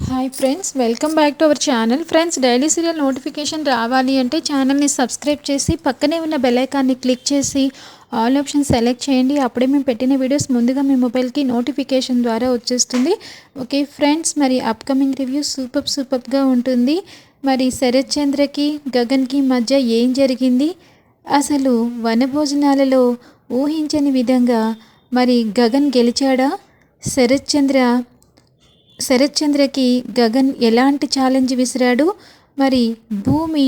Hi friends welcome back to our channel friends daily serial notification రావాలి అంటే ఛానల్ని subscribe చేసి పక్కనే ఉన్న బెలైకాన్ని క్లిక్ చేసి ఆల్ ఆప్షన్ సెలెక్ట్ చేయండి. అప్పుడే మేము పెట్టిన వీడియోస్ ముందుగా మీ మొబైల్కి నోటిఫికేషన్ ద్వారా వచ్చేస్తుంది. ఓకే ఫ్రెండ్స్ మరి అప్కమింగ్ రివ్యూ సూపర్ సూపర్గా ఉంటుంది. మరి శరత్ చంద్రకి గగన్కి మధ్య ఏం జరిగింది? అసలు వనభోజనాలలో ఊహించని విధంగా మరి గగన్ గెలిచాడా? శరత్ చంద్ర శరత్చంద్రకి గగన్ ఎలాంటి ఛాలెంజ్ విసిరాడు? మరి భూమి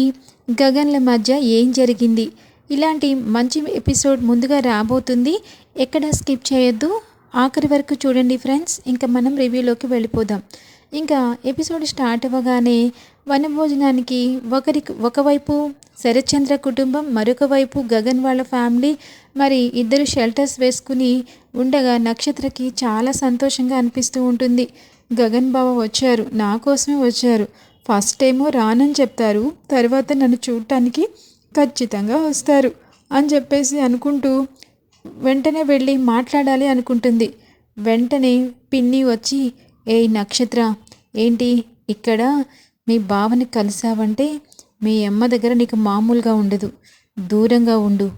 గగన్ల మధ్య ఏం జరిగింది? ఇలాంటి మంచి ఎపిసోడ్ ముందుగా రాబోతుంది. ఎక్కడ స్కిప్ చేయొద్దు. ఆఖరి వరకు చూడండి ఫ్రెండ్స్ ఇంకా మనం రివ్యూలోకి వెళ్ళిపోదాం. ఇంకా ఎపిసోడ్ స్టార్ట్ అవ్వగానే వనభోజనానికి ఒకరికి ఒకవైపు శరత్చంద్ర కుటుంబం మరొక వైపు గగన్ వాళ్ళ ఫ్యామిలీ మరి ఇద్దరు షెల్టర్స్ వేసుకుని ఉండగా నక్షత్రకి చాలా సంతోషంగా అనిపిస్తూ ఉంటుంది. గగన్ బావ వచ్చారు నా కోసమే వచ్చారు. ఫస్ట్ ఏమో రానని చెప్తారు తర్వాత నన్ను చూడటానికి ఖచ్చితంగా వస్తారు అని చెప్పేసి అనుకుంటూ వెంటనే వెళ్ళి మాట్లాడాలి అనుకుంటుంది. వెంటనే పిన్ని వచ్చి ఏ నక్షత్ర ఏంటి ఇక్కడ? మీ బావని కలిసావంటే మీ అమ్మ దగ్గర నీకు మామూలుగా ఉండదు దూరంగా ఉండు.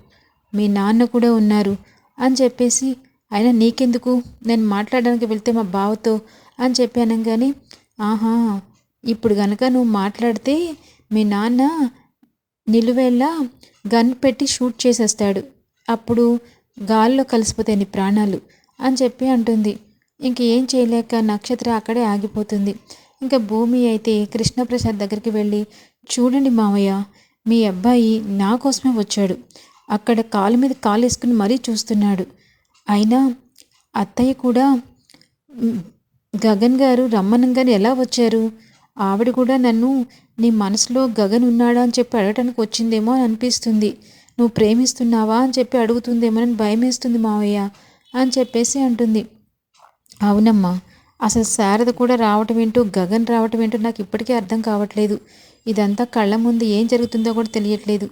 మీ నాన్న కూడా ఉన్నారు అని చెప్పేసి అయినా నీకెందుకు? నేను మాట్లాడడానికి వెళ్తే మా బావతో అని చెప్పాను కానీ ఆహా ఇప్పుడు గనక నువ్వు మాట్లాడితే మీ నాన్న నిలువేలా గన్ పెట్టి షూట్ చేసేస్తాడు. అప్పుడు గాల్లో కలిసిపోతాయి నీ ప్రాణాలు అని చెప్పి అంటుంది. ఇంక ఏం చేయలేక నక్షత్ర అక్కడే ఆగిపోతుంది. ఇంకా భూమి అయితే కృష్ణప్రసాద్ దగ్గరికి వెళ్ళి చూడండి మావయ్య మీ అబ్బాయి నా కోసమే వచ్చాడు. అక్కడ కాలు మీద కాలు వేసుకుని మరీ చూస్తున్నాడు. అయినా అత్తయ్య కూడా గగన్ గారు రమ్మనంగానే ఎలా వచ్చారు? ఆవిడ కూడా నన్ను నీ మనసులో గగన్ ఉన్నాడా అని చెప్పి అడగటానికి వచ్చిందేమో అని అనిపిస్తుంది. నువ్వు ప్రేమిస్తున్నావా అని చెప్పి అడుగుతుందేమో అని భయం వేస్తుంది మావయ్య అని చెప్పేసి అంటుంది. అవునమ్మా అసలు శారద కూడా రావటం ఏంటో గగన్ రావటం ఏంటో నాకు ఇప్పటికీ అర్థం కావట్లేదు. ఇదంతా కళ్ళ ముందు ఏం జరుగుతుందో కూడా తెలియట్లేదు.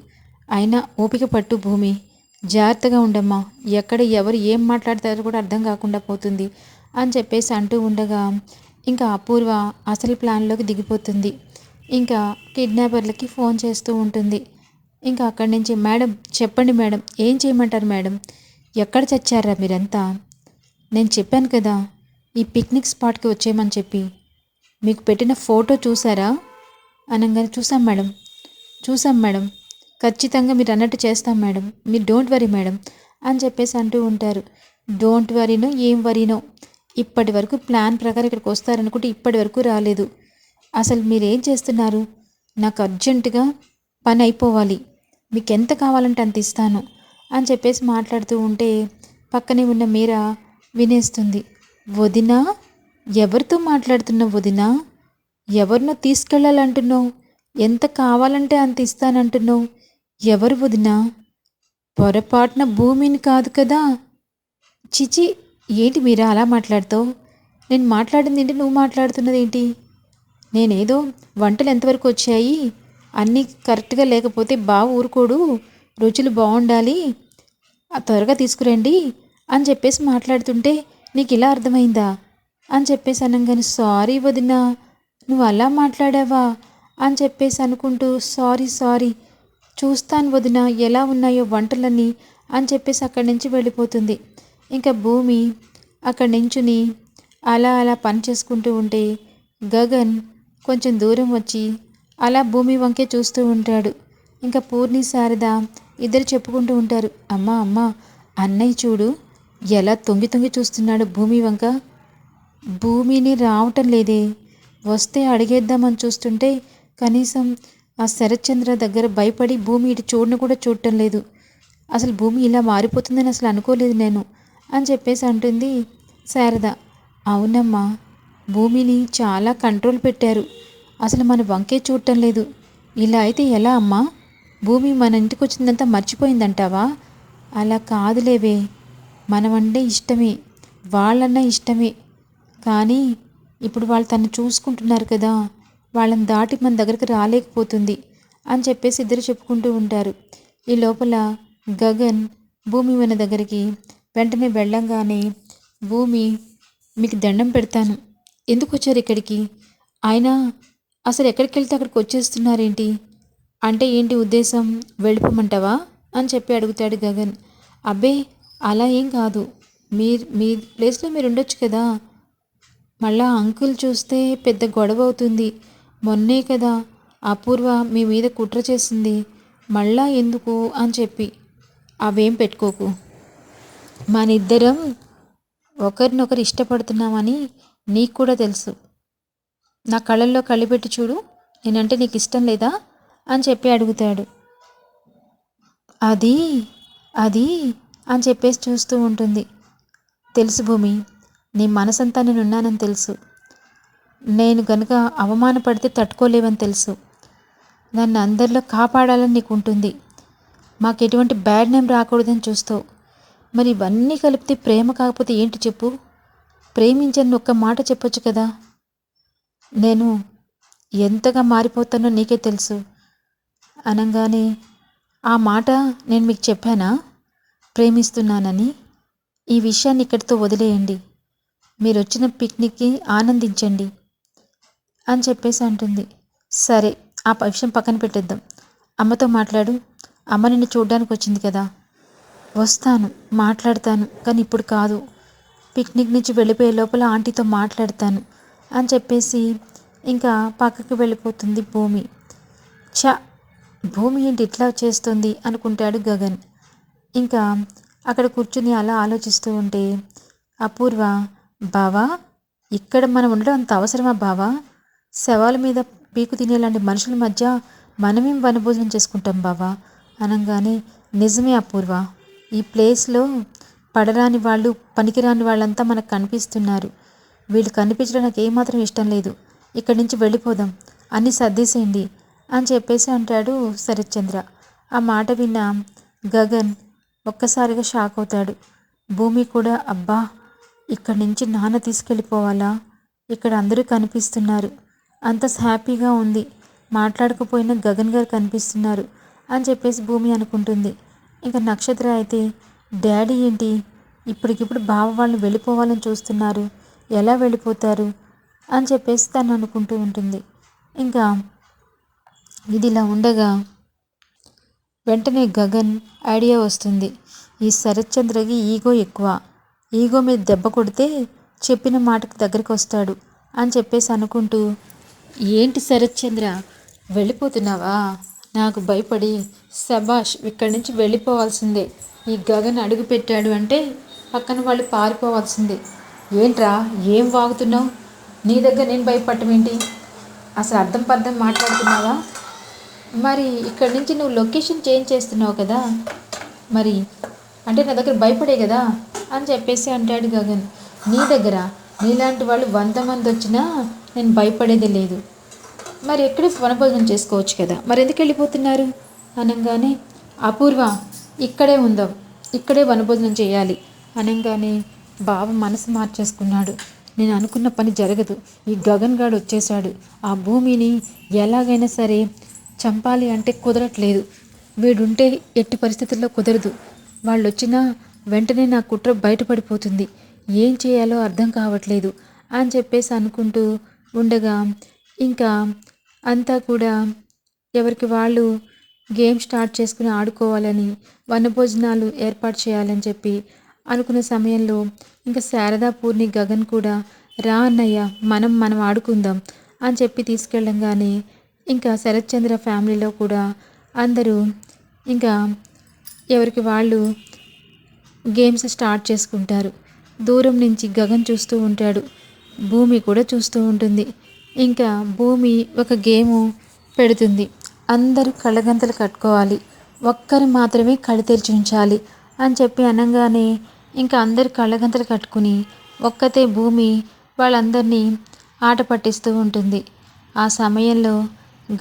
అయినా ఓపిక పట్టు భూమి. జాగ్రత్తగా ఉండమ్మా ఎక్కడ ఎవరు ఏం మాట్లాడతారో కూడా అర్థం కాకుండా పోతుంది. అని చెప్పేసి అంటూ ఉండగా ఇంకా అపూర్వ అసలు ప్లాన్లోకి దిగిపోతుంది. ఇంకా కిడ్నాపర్లకి ఫోన్ చేస్తూ ఉంటుంది. ఇంకా అక్కడి నుంచి మేడం చెప్పండి మేడం ఏం చేయమంటారు మేడం? ఎక్కడ చచ్చారా మీరంతా? నేను చెప్పాను కదా ఈ పిక్నిక్ స్పాట్కి వచ్చేయమని చెప్పి. మీకు పెట్టిన ఫోటో చూసారా? అనగానే చూసాం మేడం చూసాం మేడం. ఖచ్చితంగా మీరు అన్నట్టు చేస్తాం మేడం. మీరు డోంట్ వరీ మేడం అని చెప్పేసి అంటూ ఉంటారు. డోంట్ వరీనో ఏం వరీనో ఇప్పటి వరకు ప్లాన్ ప్రకారం ఇక్కడికి వస్తారనుకుంటే ఇప్పటి వరకు రాలేదు. అసలు మీరేం చేస్తున్నారు? నాకు అర్జెంటుగా పని అయిపోవాలి. మీకు ఎంత కావాలంటే అంత ఇస్తాను అని చెప్పేసి మాట్లాడుతూ ఉంటే పక్కనే ఉన్న మీరా వినేస్తుంది. వదినా ఎవరితో మాట్లాడుతున్నావు వదినా? ఎవరినో తీసుకెళ్ళాలంటున్నావు? ఎంత కావాలంటే అంత ఇస్తానంటున్నావు? ఎవరు వదినా? పొరపాటున భూమిని కాదు కదా. చిచి ఏంటి మీరా అలా మాట్లాడుతావు? నేను మాట్లాడింది ఏంటి? నువ్వు మాట్లాడుతున్నది ఏంటి? నేనేదో వంటలు ఎంతవరకు వచ్చాయి? అన్నీ కరెక్ట్గా లేకపోతే బాగా ఊరుకోడు. రుచులు బాగుండాలి త్వరగా తీసుకురండి అని చెప్పేసి మాట్లాడుతుంటే నీకు ఇలా అర్థమైందా? అని చెప్పేసి అనగానే సారీ వదినా నువ్వు అలా మాట్లాడావా? అని చెప్పేసి అనుకుంటూ సారీ సారీ చూస్తాను వదిన ఎలా ఉన్నాయో వంటలన్నీ అని చెప్పేసి అక్కడి నుంచి వెళ్ళిపోతుంది. ఇంకా భూమి అక్కడి నించుని అలా అలా పని చేసుకుంటూ ఉంటే గగన్ కొంచెం దూరం వచ్చి అలా భూమి వంకే చూస్తూ ఉంటాడు. ఇంకా పూర్ణి శారద ఇద్దరు చెప్పుకుంటూ ఉంటారు. అమ్మా అమ్మ అన్నయ్య చూడు ఎలా తొంగి తొంగి చూస్తున్నాడు భూమి వంక. భూమిని రావటం లేదే వస్తే అడిగేద్దామని చూస్తుంటే కనీసం ఆ శరత్చంద్ర దగ్గర భయపడి భూమి ఇటు చూడను కూడా చూడటం లేదు. అసలు భూమి ఇలా మారిపోతుందని అసలు అనుకోలేదు నేను. అని చెప్పేసి అంటుంది శారద. అవునమ్మా భూమిని చాలా కంట్రోల్ పెట్టారు. అసలు మన వంకే చూడటం లేదు. ఇలా అయితే ఎలా అమ్మా? భూమి మన ఇంటికి వచ్చిందంతా మర్చిపోయిందంటావా? అలా కాదులేవే. మనమంటే ఇష్టమే. వాళ్ళన్నా ఇష్టమే. కానీ ఇప్పుడు వాళ్ళు తను చూసుకుంటున్నారు కదా వాళ్ళని దాటి మన దగ్గరికి రాలేకపోతుంది అని చెప్పేసి ఇద్దరు చెప్పుకుంటూ ఉంటారు. ఈ లోపల గగన్ భూమి మన దగ్గరికి వెంటనే వెళ్ళంగానే భూమి మీకు దండం పెడతాను. ఎందుకు వచ్చారు ఇక్కడికి? ఆయన అసలు ఎక్కడికి వెళ్తే అక్కడికి వచ్చేస్తున్నారేంటి? అంటే ఏంటి ఉద్దేశం? వెళ్ళిపోమంటావా? అని చెప్పి అడుగుతాడు గగన్. అబ్బే అలా ఏం కాదు. మీరు మీ ప్లేస్లో మీరు ఉండొచ్చు కదా. మళ్ళా అంకుల్ చూస్తే పెద్ద గొడవ అవుతుంది. మొన్నే కదా అపూర్వ మీ మీద కుట్ర చేసింది. మళ్ళా ఎందుకు? అని చెప్పి. అవేం పెట్టుకోకు. మనిద్దరం ఒకరినొకరు ఇష్టపడుతున్నామని నీకు కూడా తెలుసు. నా కళ్ళల్లో కళ్ళు పెట్టి చూడు నేనంటే నీకు ఇష్టం లేదా అని చెప్పి అడుగుతాడు. అది అది అని చెప్పేసి చూస్తూ ఉంటుంది. తెలుసు భూమి నీ మనసంతా నేను ఉన్నానని తెలుసు. నేను గనుక అవమానపడితే తట్టుకోలేవని తెలుసు. నన్ను అందరిలో కాపాడాలని నీకు ఉంటుంది మాకు ఎటువంటి బ్యాడ్ నేమ్ రాకూడదని చూస్తావు. మరి ఇవన్నీ కలిపితే ప్రేమ కాకపోతే ఏంటి చెప్పు? ప్రేమించని ఒక్క మాట చెప్పొచ్చు కదా. నేను ఎంతగా మారిపోతానో నీకే తెలుసు. అనగానే ఆ మాట నేను మీకు చెప్పానా? ప్రేమిస్తున్నానని. ఈ విషయాన్ని ఇక్కడితో వదిలేయండి. మీరు వచ్చిన పిక్నిక్కి ఆనందించండి అని చెప్పేసి అంటుంది. సరే ఆ విషయం పక్కన పెట్టేద్దాం. అమ్మతో మాట్లాడు. అమ్మ నిన్ను చూడ్డానికి వచ్చింది కదా. వస్తాను మాట్లాడతాను కానీ ఇప్పుడు కాదు. పిక్నిక్ నుంచి వెళ్ళిపోయే లోపల ఆంటీతో మాట్లాడతాను అని చెప్పేసి ఇంకా పక్కకి వెళ్ళిపోతుంది భూమి. చ భూమి ఏంటి ఇట్లా చేస్తుంది అనుకుంటాడు గగన్. ఇంకా అక్కడ కూర్చుని అలా ఆలోచిస్తూ ఉంటే అపూర్వ బావా ఇక్కడ మనం ఉండడం అంత అవసరమా బావా? శవాల మీద పీకు తినేలాంటి మనుషుల మధ్య మనమేం వనభోజనం చేసుకుంటాం బావా? అనగానే నిజమే అపూర్వ. ఈ ప్లేస్లో పడరాని వాళ్ళు పనికిరాని వాళ్ళంతా మనకు కనిపిస్తున్నారు. వీళ్ళు కనిపించడం నాకు ఏమాత్రం ఇష్టం లేదు. ఇక్కడి నుంచి వెళ్ళిపోదాం. అన్ని సర్దేసేయండి అని చెప్పేసి అంటాడు శరత్చంద్ర. ఆ మాట విన్న గగన్ ఒక్కసారిగా షాక్ అవుతాడు. భూమి కూడా అబ్బా! ఇక్కడి నుంచి నాన్న తీసుకెళ్ళిపోవాలా? ఇక్కడ అందరూ కనిపిస్తున్నారు. అంత హ్యాపీగా ఉంది. మాట్లాడకపోయినా గగన్ గారు కనిపిస్తున్నారు అని చెప్పేసి భూమి అనుకుంటుంది. ఇక నక్షత్ర అయితే డాడీ ఏంటి? ఇప్పటికిప్పుడు బావ వాళ్ళు వెళ్ళిపోవాలని చూస్తున్నారు. ఎలా వెళ్ళిపోతారు? అని చెప్పేసి తను అనుకుంటూ ఉంటుంది. ఇంకా ఇది ఇలా ఉండగా వెంటనే గగన్ ఐడియా వస్తుంది. ఈ శరత్చంద్రకి ఈగో ఎక్కువ. ఈగో మీద దెబ్బ కొడితే చెప్పిన మాటకు దగ్గరికి వస్తాడు అని చెప్పేసి అనుకుంటూ ఏంటి శరత్చంద్ర? వెళ్ళిపోతున్నావా? నాకు భయపడి శభాష్ ఇక్కడి నుంచి వెళ్ళిపోవాల్సిందే. ఈ గగన్ అడుగు పెట్టాడు అంటే పక్కన వాళ్ళు పారిపోవాల్సిందే. ఏంట్రా? ఏం వాగుతున్నావు? నీ దగ్గర నేను భయపడటం ఏంటి? అసలు అర్థం పర్థం మాట్లాడుతున్నావా? మరి ఇక్కడి నుంచి నువ్వు లొకేషన్ చేంజ్ చేస్తున్నావు కదా? మరి అంటే నా దగ్గర భయపడే కదా? అని చెప్పేసి అంటాడు గగన్. నీ దగ్గర? నీలాంటి వాళ్ళు వంద మంది వచ్చినా నేను భయపడేది లేదు. మరి ఎక్కడ వనభోజనం చేసుకోవచ్చు కదా? మరి ఎందుకు వెళ్ళిపోతున్నారు? అనగానే అపూర్వ ఇక్కడే ఉందాం. ఇక్కడే వనభోజనం చేయాలి. అనగానే బావ మనసు మార్చేసుకున్నాడు. నేను అనుకున్న పని జరగదు. ఈ గగన్ గాడు వచ్చేసాడు ఆ భూమిని ఎలాగైనా సరే చంపాలి అంటే కుదరట్లేదు. వీడుంటే ఎట్టి పరిస్థితుల్లో కుదరదు. వాళ్ళు వచ్చినా వెంటనే నా కుట్ర బయటపడిపోతుంది. ఏం చేయాలో అర్థం కావట్లేదు. అని చెప్పేసి అనుకుంటూ ఉండగా ఇంకా అంతా కూడా ఎవరికి వాళ్ళు గేమ్ స్టార్ట్ చేసుకుని ఆడుకోవాలని వనభోజనాలు ఏర్పాటు చేయాలని చెప్పి అనుకున్న సమయంలో ఇంకా శారదా పూర్ణి గగన్ కూడా రా అన్నయ్య మనం మనం ఆడుకుందాం అని చెప్పి తీసుకెళ్ళంగానే ఇంకా శరత్చంద్ర ఫ్యామిలీలో కూడా అందరూ ఇంకా ఎవరికి వాళ్ళు గేమ్స్ స్టార్ట్ చేసుకుంటారు. దూరం నుంచి గగన్ చూస్తూ ఉంటాడు. భూమి కూడా చూస్తూ ఉంటుంది. ఇంకా భూమి ఒక గేము పెడుతుంది. అందరూ కళ్ళగంతలు కట్టుకోవాలి. ఒక్కరు మాత్రమే కళ్ళు తెరిచి ఉంచాలి అని చెప్పి అనగానే ఇంకా అందరు కళ్ళగంతలు కట్టుకుని ఒక్కతే భూమి వాళ్ళందరినీ ఆట పట్టిస్తూ ఉంటుంది. ఆ సమయంలో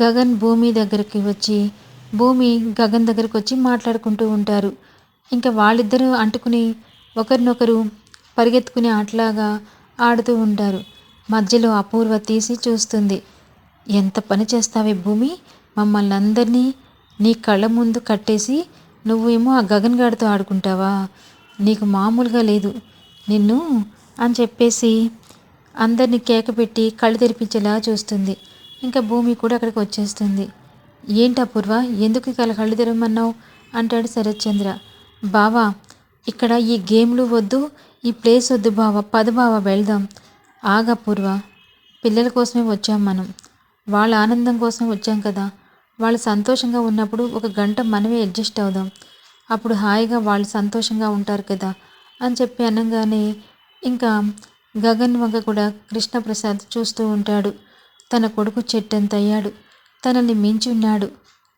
గగన్ భూమి దగ్గరికి వచ్చి భూమి గగన్ దగ్గరికి వచ్చి మాట్లాడుకుంటూ ఉంటారు. ఇంకా వాళ్ళిద్దరూ అంటుకుని ఒకరినొకరు పరిగెత్తుకునే ఆటలాగా ఆడుతూ ఉంటారు. మధ్యలో అపూర్వ తీసి చూస్తుంది. ఎంత పని చేస్తావే భూమి? మమ్మల్ని అందరినీ నీ కళ్ళ ముందు కట్టేసి నువ్వేమో ఆ గగన్ గారితో ఆడుకుంటావా? నీకు మామూలుగా లేదు. నిన్ను అని చెప్పేసి అందరినీ కేక పెట్టి కళ్ళు తెరిపించేలా చూస్తుంది. ఇంకా భూమి కూడా అక్కడికి వచ్చేస్తుంది. ఏంటి అపూర్వ? ఎందుకు ఇక కళ్ళు తెరవమన్నావు? అంటాడు శరత్చంద్ర. బావా ఇక్కడ ఈ గేమ్లు వద్దు ఈ ప్లేస్ వద్దు బావ పద బావ వెళ్దాం. ఆగపూర్వ పిల్లల కోసమే వచ్చాం మనం. వాళ్ళ ఆనందం కోసం వచ్చాం కదా. వాళ్ళు సంతోషంగా ఉన్నప్పుడు ఒక గంట మనమే అడ్జస్ట్ అవుదాం. అప్పుడు హాయిగా వాళ్ళు సంతోషంగా ఉంటారు కదా అని చెప్పి అనగానే ఇంకా గగన్ వంక కూడా కృష్ణప్రసాద్ చూస్తూ ఉంటాడు. తన కొడుకు చెట్టంతయ్యాడు. తనని మించి ఉన్నాడు.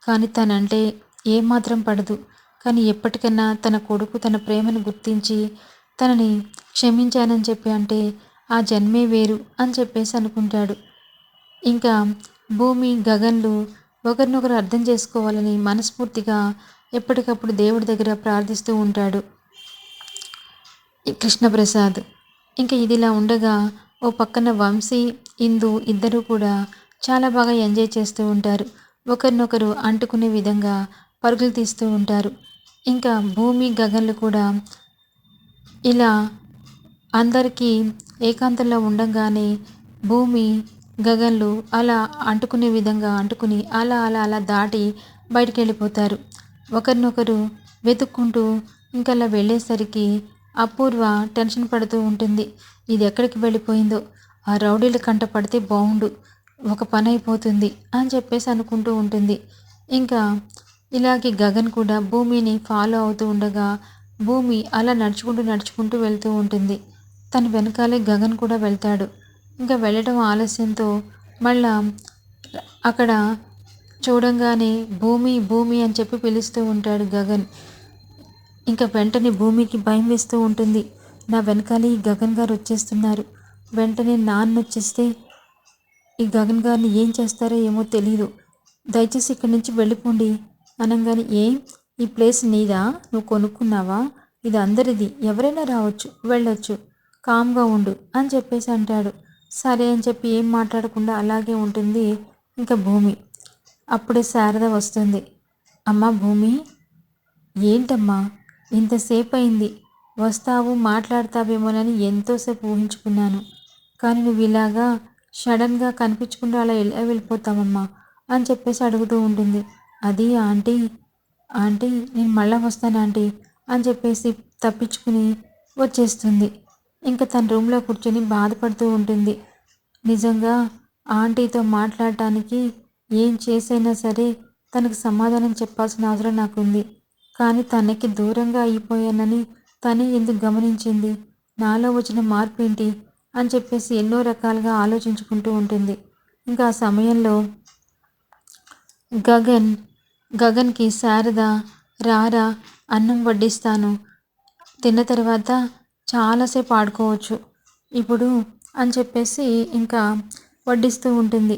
కానీ తనంటే ఏమాత్రం పడదు. కానీ ఎప్పటికన్నా తన కొడుకు తన ప్రేమను గుర్తించి తనని క్షమించానని చెప్పి అంటే ఆ జన్మే వేరు అని చెప్పేసి అనుకుంటాడు. ఇంకా భూమి గగన్లు ఒకరినొకరు అర్థం చేసుకోవాలని మనస్ఫూర్తిగా ఎప్పటికప్పుడు దేవుడి దగ్గర ప్రార్థిస్తూ ఉంటాడు కృష్ణప్రసాద్. ఇంకా ఇదిలా ఉండగా ఓ పక్కన వంశీ ఇందు ఇద్దరూ కూడా చాలా బాగా ఎంజాయ్ చేస్తూ ఉంటారు. ఒకరినొకరు అంటుకునే విధంగా పరుగులు తీస్తూ ఉంటారు. ఇంకా భూమి గగన్లు కూడా ఇలా అందరికీ ఏకాంతంలో ఉండగానే భూమి గగన్లు అలా అంటుకునే విధంగా అంటుకుని అలా అలా అలా దాటి బయటికి వెళ్ళిపోతారు ఒకరినొకరు వెతుక్కుంటూ ఇంకా అలా వెళ్ళేసరికి అపూర్వ టెన్షన్ పడుతూ ఉంటుంది. ఇది ఎక్కడికి వెళ్ళిపోయిందో? ఆ రౌడీల కంట పడితే బాగుండు ఒక పని అయిపోతుంది అని చెప్పేసి అనుకుంటూ ఉంటుంది. ఇంకా ఇలాగే గగన్ కూడా భూమిని ఫాలో అవుతూ ఉండగా భూమి అలా నడుచుకుంటూ నడుచుకుంటూ వెళ్తూ ఉంటుంది. తన వెనకాలే గగన్ కూడా వెళ్తాడు. ఇంకా వెళ్ళడం ఆలస్యంతో మళ్ళా అక్కడ చూడంగానే భూమి భూమి అని చెప్పి పిలుస్తూ ఉంటాడు గగన్. ఇంకా వెంటనే భూమికి భయం వేస్తూ ఉంటుంది. నా వెనకాలే ఈ గగన్ గారు వచ్చేస్తున్నారు. వెంటనే నాన్న వచ్చేస్తే ఈ గగన్ గారిని ఏం చేస్తారో ఏమో తెలియదు దయచేసి ఇక్కడి నుంచి వెళ్ళిపోండి. అనగానే ఏం? ఈ ప్లేస్ నీదా? నువ్వు కొనుక్కున్నావా? ఇది అందరిది. ఎవరైనా రావచ్చు వెళ్ళొచ్చు. కామ్గా ఉండు అని చెప్పేసి అంటాడు. సరే అని చెప్పి ఏం మాట్లాడకుండా అలాగే ఉంటుంది ఇంకా భూమి. అప్పుడే శారద వస్తుంది. అమ్మా భూమి ఏంటమ్మా? ఇంతసేపు అయింది వస్తావు మాట్లాడతావేమోనని ఎంతోసేపు ఊహించుకున్నాను. కానీ నువ్వు ఇలాగా సడన్గా కనిపించకుండా అలా ఎలా వెళ్ళిపోతావమ్మా? అని చెప్పేసి అడుగుతూ ఉంటుంది. అది ఆంటీ ఆంటీ నేను మళ్ళా వస్తాను ఆంటీ అని చెప్పేసి తప్పించుకుని వచ్చేస్తుంది. ఇంకా తన రూమ్లో కూర్చొని బాధపడుతూ ఉంటుంది. నిజంగా ఆంటీతో మాట్లాడటానికి ఏం చేసైనా సరే తనకు సమాధానం చెప్పాల్సిన అవసరం నాకుంది. కానీ తనకి దూరంగా అయిపోయానని తనే ఎందుకు గమనించింది? నాలో వచ్చిన మార్పు ఏంటి అని చెప్పేసి ఎన్నో రకాలుగా ఆలోచించుకుంటూ ఉంటుంది. ఇంకా ఆ సమయంలో గగన్ గగన్కి శారద రారా అన్నం వడ్డిస్తాను. తిన్న తర్వాత చాలాసేపు ఆడుకోవచ్చు. ఇప్పుడు అని చెప్పేసి ఇంకా వడ్డిస్తూ ఉంటుంది.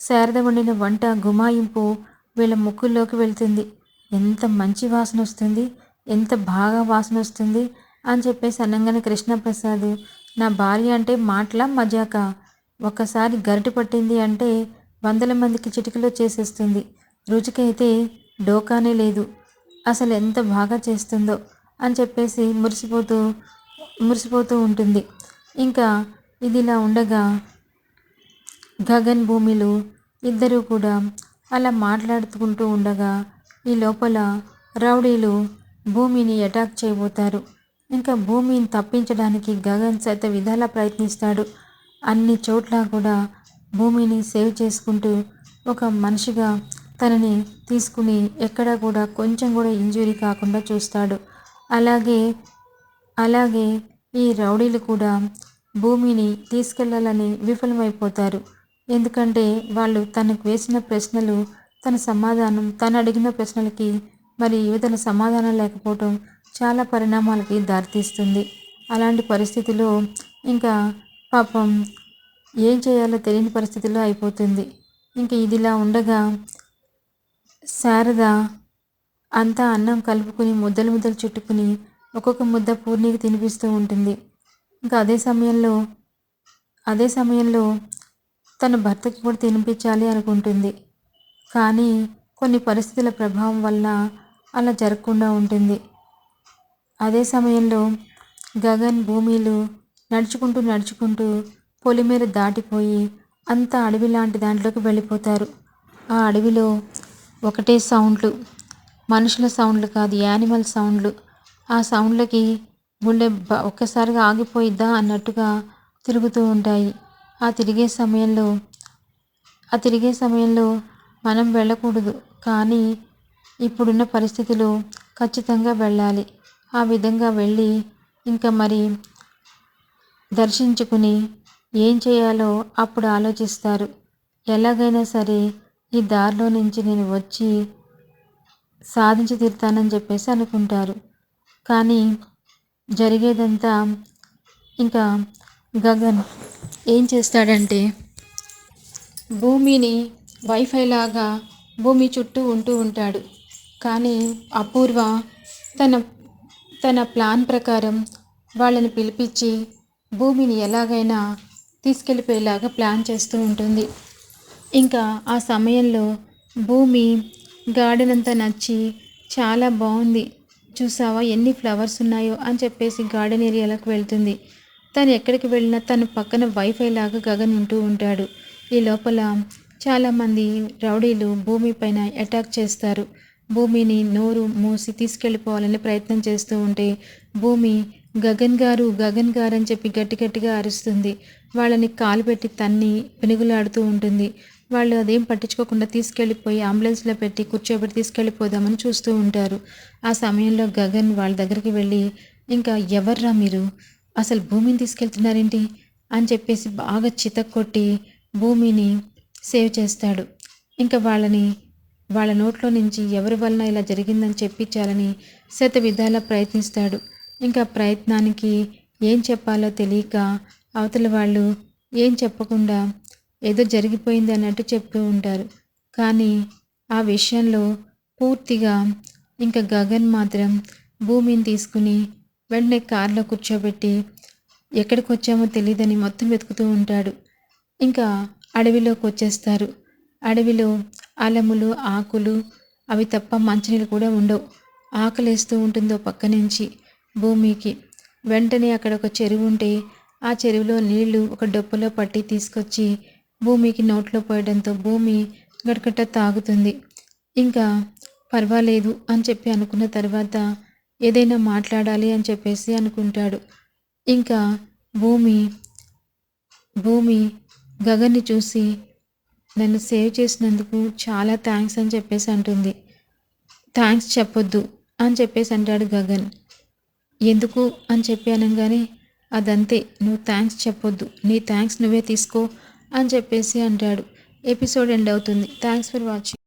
శారద వండిన వంట గుమాయింపు వీళ్ళ ముక్కుల్లోకి వెళ్తుంది. ఎంత మంచి వాసన వస్తుంది ఎంత బాగా వాసన వస్తుంది అని చెప్పేసి అనగానే కృష్ణప్రసాద్ నా భార్య అంటే మాటల మజాక? ఒక్కసారి గరిట పట్టింది అంటే వందల మందికి చిటికలో చేసేస్తుంది. రుచికైతే డోకానే లేదు. అసలు ఎంత బాగా చేస్తుందో అని చెప్పేసి మురిసిపోతూ మురిసిపోతూ ఉంటుంది. ఇంకా ఇదిలా ఉండగా గగన్ భూమిలు ఇద్దరూ కూడా అలా మాట్లాడుకుంటూ ఉండగా ఈ లోపల రౌడీలు భూమిని అటాక్ చేయబోతారు. ఇంకా భూమిని తప్పించడానికి గగన్ శత విధాలా ప్రయత్నిస్తాడు. అన్ని చోట్ల కూడా భూమిని సేవ్ చేసుకుంటూ ఒక మనిషిగా తనని తీసుకుని ఎక్కడా కూడా కొంచెం కూడా ఇంజురీ కాకుండా చూస్తాడు. అలాగే అలాగే ఈ రౌడీలు కూడా భూమిని తీసుకెళ్ళాలని విఫలమైపోతారు. ఎందుకంటే వాళ్ళు తనకు వేసిన ప్రశ్నలు తన సమాధానం తను అడిగిన ప్రశ్నలకి మరి యువతల సమాధానం లేకపోవటం చాలా పరిణామాలకి దారితీస్తుంది. అలాంటి పరిస్థితిలో ఇంకా పాపం ఏం చేయాలో తెలియని పరిస్థితిలో అయిపోతుంది. ఇంకా ఇదిలా ఉండగా శారద అంతా అన్నం కలుపుకుని ముద్దలు ముద్దలు చుట్టుకుని ఒక్కొక్క ముద్ద పూర్ణికి తినిపిస్తూ ఉంటుంది. ఇంకా అదే సమయంలో అదే సమయంలో తన భర్తకి కూడా తినిపించాలి అనుకుంటుంది. కానీ కొన్ని పరిస్థితుల ప్రభావం వల్ల అలా జరగకుండా ఉంటుంది. అదే సమయంలో గగన్ భూమిలు నడుచుకుంటూ నడుచుకుంటూ పొలిమేర దాటిపోయి అంత అడవి లాంటి దాంట్లోకి వెళ్ళిపోతారు. ఆ అడవిలో ఒకటే సౌండ్లు. మనుషుల సౌండ్లు కాదు యానిమల్ సౌండ్లు. ఆ సౌండ్లకి గుండె ఒక్కసారిగా ఆగిపోయిద్దా అన్నట్టుగా తిరుగుతూ ఉంటాయి. ఆ తిరిగే సమయంలో ఆ తిరిగే సమయంలో మనం వెళ్ళకూడదు. కానీ ఇప్పుడున్న పరిస్థితిలో ఖచ్చితంగా వెళ్ళాలి. ఆ విధంగా వెళ్ళి ఇంకా మరి దర్శించుకుని ఏం చేయాలో అప్పుడు ఆలోచిస్తారు. ఎలాగైనా సరే ఈ దారిలో నుంచి నేను వచ్చి సాధించి తీరుతానని చెప్పేసి అనుకుంటారు. కానీ జరిగేదంతా ఇంకా గగన్ ఏం చేస్తాడంటే భూమిని వైఫై లాగా భూమి చుట్టూ ఉంటూ ఉంటాడు. కానీ అపూర్వ తన తన ప్లాన్ ప్రకారం వాళ్ళని పిలిపించి భూమిని ఎలాగైనా తీసుకెళ్ళిపోయేలాగా ప్లాన్ చేస్తూ ఉంటుంది. ఇంకా ఆ సమయంలో భూమి గార్డెన్ అంతా నచ్చి చాలా బాగుంది. చూసావా ఎన్ని ఫ్లవర్స్ ఉన్నాయో అని చెప్పేసి గార్డెన్ ఏరియాలోకి వెళ్తుంది. తను ఎక్కడికి వెళ్ళినా తను పక్కన వైఫై లాగా గగన్ ఉంటూ ఉంటాడు. ఈ లోపల చాలామంది రౌడీలు భూమి పైన అటాక్ చేస్తారు. భూమిని నోరు మూసి తీసుకెళ్ళిపోవాలని ప్రయత్నం చేస్తూ ఉంటే భూమి గగన్ గారు గగన్ గారు అని చెప్పి గట్టి గట్టిగా అరుస్తుంది. వాళ్ళని కాలు పెట్టి తన్ని పెనుగులాడుతూ ఉంటుంది. వాళ్ళు అదేం పట్టించుకోకుండా తీసుకెళ్ళిపోయి అంబులెన్స్లో పెట్టి కూర్చోబెట్టి తీసుకెళ్ళిపోదామని చూస్తూ ఉంటారు. ఆ సమయంలో గగన్ వాళ్ళ దగ్గరికి వెళ్ళి ఇంకా ఎవర్రా మీరు? అసలు భూమిని తీసుకెళ్తున్నారేంటి? అని చెప్పేసి బాగా చితక్కొట్టి భూమిని సేవ్ చేస్తాడు. ఇంకా వాళ్ళని వాళ్ళ నోట్లో నుంచి ఎవరి వలన ఇలా జరిగిందని చెప్పించాలని శత విధాలా ప్రయత్నిస్తాడు. ఇంకా ప్రయత్నానికి ఏం చెప్పాలో తెలియక అవతల వాళ్ళు ఏం చెప్పకుండా ఏదో జరిగిపోయింది అన్నట్టు చెప్తూ ఉంటారు. కానీ ఆ విషయంలో పూర్తిగా ఇంకా గగన్ మాత్రం భూమిని తీసుకుని వెంటనే కారులో కూర్చోబెట్టి ఎక్కడికి వచ్చామో తెలియదని మొత్తం వెతుకుతూ ఉంటాడు. ఇంకా అడవిలోకి వచ్చేస్తారు. అడవిలో అలములు ఆకులు అవి తప్ప మంచినీళ్ళు కూడా ఉండవు. ఆకలేస్తూ ఉంటుందో పక్క నుంచి భూమికి. వెంటనే అక్కడ ఒక చెరువు ఉంటే ఆ చెరువులో నీళ్ళు ఒక డొప్పలో పట్టి తీసుకొచ్చి భూమికి నోట్లో పోయడంతో భూమి గడగట తాగుతుంది. ఇంకా పర్వాలేదు అని చెప్పి అనుకున్న తర్వాత ఏదైనా మాట్లాడాలి అని చెప్పేసి అనుకుంటాడు. ఇంకా భూమి భూమి గగన్ని చూసి నన్ను సేవ్ చేసినందుకు చాలా థ్యాంక్స్ అని చెప్పేసి అంటుంది. థ్యాంక్స్ చెప్పొద్దు అని చెప్పేసి అంటాడు గగన్. ఎందుకు అని చెప్పి అనగానే అదంతే నువ్వు థ్యాంక్స్ చెప్పొద్దు. నీ థ్యాంక్స్ నువ్వే తీసుకో అని చెప్పేసి అంటాడు. ఎపిసోడ్ ఎండ్ అవుతుంది. Thanks for watching